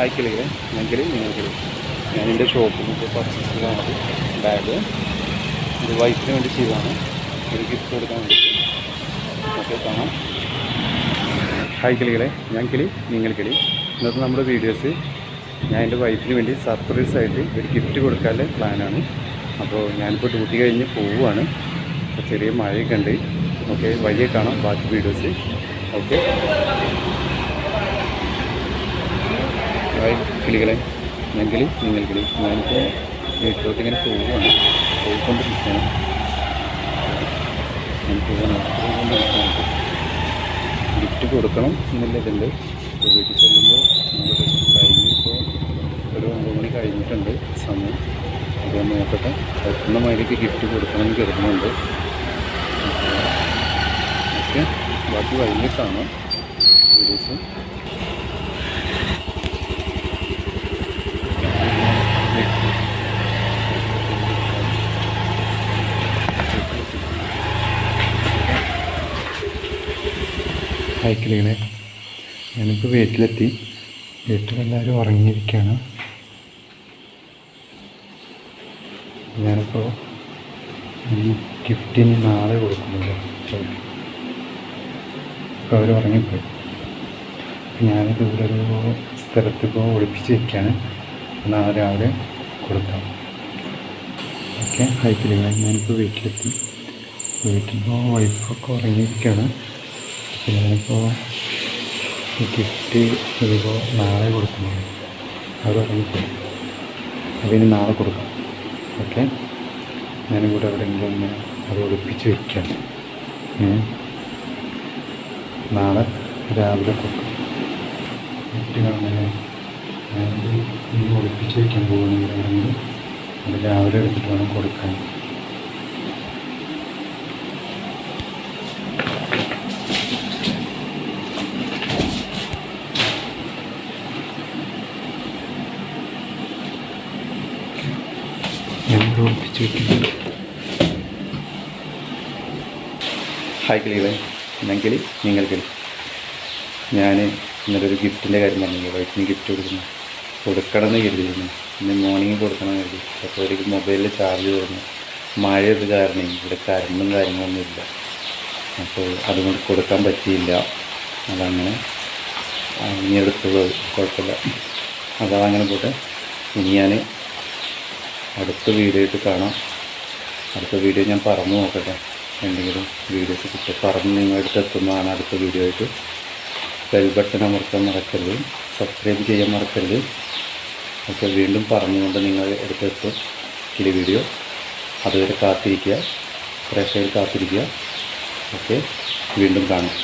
ആയിക്കില്ലേ എങ്കിൽ നിങ്ങൾക്ക് ഞാൻ എന്റെ ഷോപ്പിൽ നിന്ന് പർച്ചേസ് ചെയ്തതാണ്. ബാഗ് ഇത് വൈഫിന് വേണ്ടി ചെയ്തതാണ്. ഒരു ഗിഫ്റ്റ് കൊടുക്കാൻ വേണ്ടിയിട്ട് ഓക്കെ കാണാം. ഹായ് കിളികളെ. ഞാൻ കിളി നിങ്ങൾ കിളി. ഇന്നത്തെ നമ്മുടെ വീഡിയോസ് ഞാൻ എന്റെ വൈഫിന് വേണ്ടി സർപ്രൈസ് ആയിട്ട് ഒരു ഗിഫ്റ്റ് കൊടുക്കാനുള്ള പ്ലാനാണ് അപ്പോൾ ഞാനിപ്പോൾ ഡ്യൂട്ടി കഴിഞ്ഞ് പോവുകയാണ്. ചെറിയ മഴയൊക്കെ ഉണ്ട്. ഓക്കെ വഴിയെ കാണാം ബാക്കി വീഡിയോസ് ഓക്കെ ഹായ് കിളികളെ ഞാൻ കിളി നിങ്ങൾ കിളി ഞാനിപ്പോൾ വീട്ടിലോട്ട് ഇങ്ങനെ പോവുകയാണ്. പോയിക്കൊണ്ടിരിക്കുകയാണ്. ഞാൻ പോയിക്കൊണ്ടിരിക്കുകയാണ് ഗിഫ്റ്റ് കൊടുക്കണം എന്നുള്ള ഇതുണ്ട് ഇപ്പോൾ വീട്ടിൽ ചെല്ലുമ്പോൾ നമ്മുടെ ഇപ്പോൾ ഒരു ഒമ്പത് മണി കഴിഞ്ഞിട്ടുണ്ട് സമയം. അപ്പോൾ നോക്കട്ടെ. പറ്റുന്ന മാതിരിക്ക് ഗിഫ്റ്റ് കൊടുക്കണം എന്ന് കരുതുന്നുണ്ട് ബാക്കി വൈകിട്ടാണ് ഒരു വീഡിയോസ് ഹൈക്കിളികളെ ഞാനിപ്പോൾ വീട്ടിലെത്തി. വീട്ടിലെല്ലാവരും ഉറങ്ങിയിരിക്കുകയാണ് ഞാനിപ്പോൾ ഗിഫ്റ്റിന് നാളെ കൊടുക്കുന്നുണ്ട്. അപ്പോൾ അവർ ഉറങ്ങിപ്പോയി. ഞാനിത് ഇവിടെ ഒരു സ്ഥലത്ത് ഇപ്പോൾ ഒളിപ്പിച്ച് വയ്ക്കുകയാണ് നാളെ രാവിലെ കൊടുക്കാം. ഓക്കെ ഹൈക്കിളികളെ ഞാനിപ്പോൾ വീട്ടിലെത്തി. വീട്ടിലിപ്പോൾ വൈഫൊക്കെ ഉറങ്ങിയിരിക്കുകയാണ് അപ്പോൾ ഞാനിപ്പോൾ ഈ ഗിഫ്റ്റ് ഇതിപ്പോൾ നാളെ കൊടുക്കണം അത് ഉറങ്ങിപ്പോയി അതിന് നാളെ കൊടുക്കാം. ഓക്കെ? ഞാനും കൂടെ എവിടെയെങ്കിലും ഒന്ന് അത് ഒളിപ്പിച്ച് വയ്ക്കാം? നാളെ രാവിലെ കൊടുക്കാം. ഗിഫ്റ്റ് അങ്ങനെ. ഞാൻ ഇനി ഒളിപ്പിച്ച് വയ്ക്കാൻ എവിടെയെങ്കിലും അത് രാവിലെ എടുത്തിട്ട് വേണം കൊടുക്കാൻ. ഞാൻ ഒളിപ്പിച്ച് വയ്ക്കുന്നത് ഹായ് കിളികളെ ഞാൻ കിളി നിങ്ങൾ കിളി ഞാൻ ഇന്നലെ ഒരു ഗിഫ്റ്റിന്റെ കാര്യം പറഞ്ഞു. വൈഫിന് ഗിഫ്റ്റ് കൊടുക്കുന്നു. കൊടുക്കണമെന്ന് കരുതിയിരുന്നു. ഇന്ന് മോർണിംഗ് കൊടുക്കണമെന്ന് കരുതി. അപ്പോൾ ഒരു മൊബൈലിൽ ചാർജ് തോന്നുന്നു മഴയത് കാരണം ഇവിടെ കരണ്ടും കാര്യങ്ങളൊന്നും ഇല്ല. അപ്പോൾ അതുകൊണ്ട് കൊടുക്കാൻ പറ്റിയില്ല. അതങ്ങനെ ഇനി എടുത്തുള്ളത് കുഴപ്പമില്ല അതങ്ങനെ പോട്ടെ. ഇനി ഞാൻ അടുത്ത വീഡിയോയിട്ട് കാണാം. അടുത്ത വീഡിയോ ഞാൻ പറഞ്ഞു നോക്കട്ടെ. എന്തെങ്കിലും വീഡിയോസ് കിട്ടും പറഞ്ഞ് നിങ്ങളടുത്ത് എത്തുന്നതാണ് അടുത്ത വീഡിയോ ആയിട്ട്. ബെൽ ബട്ടൺ അമർത്താൻ മറക്കരുത്. സബ്സ്ക്രൈബ് ചെയ്യാൻ മറക്കരുത്. ഒക്കെ വീണ്ടും പറഞ്ഞുകൊണ്ട് നിങ്ങൾ അടുത്തെത്തും ഈ വീഡിയോ അതുവരെ കാത്തിരിക്കുക. പ്രേക്ഷകർ കാത്തിരിക്കുക. ഓക്കെ വീണ്ടും കാണാം.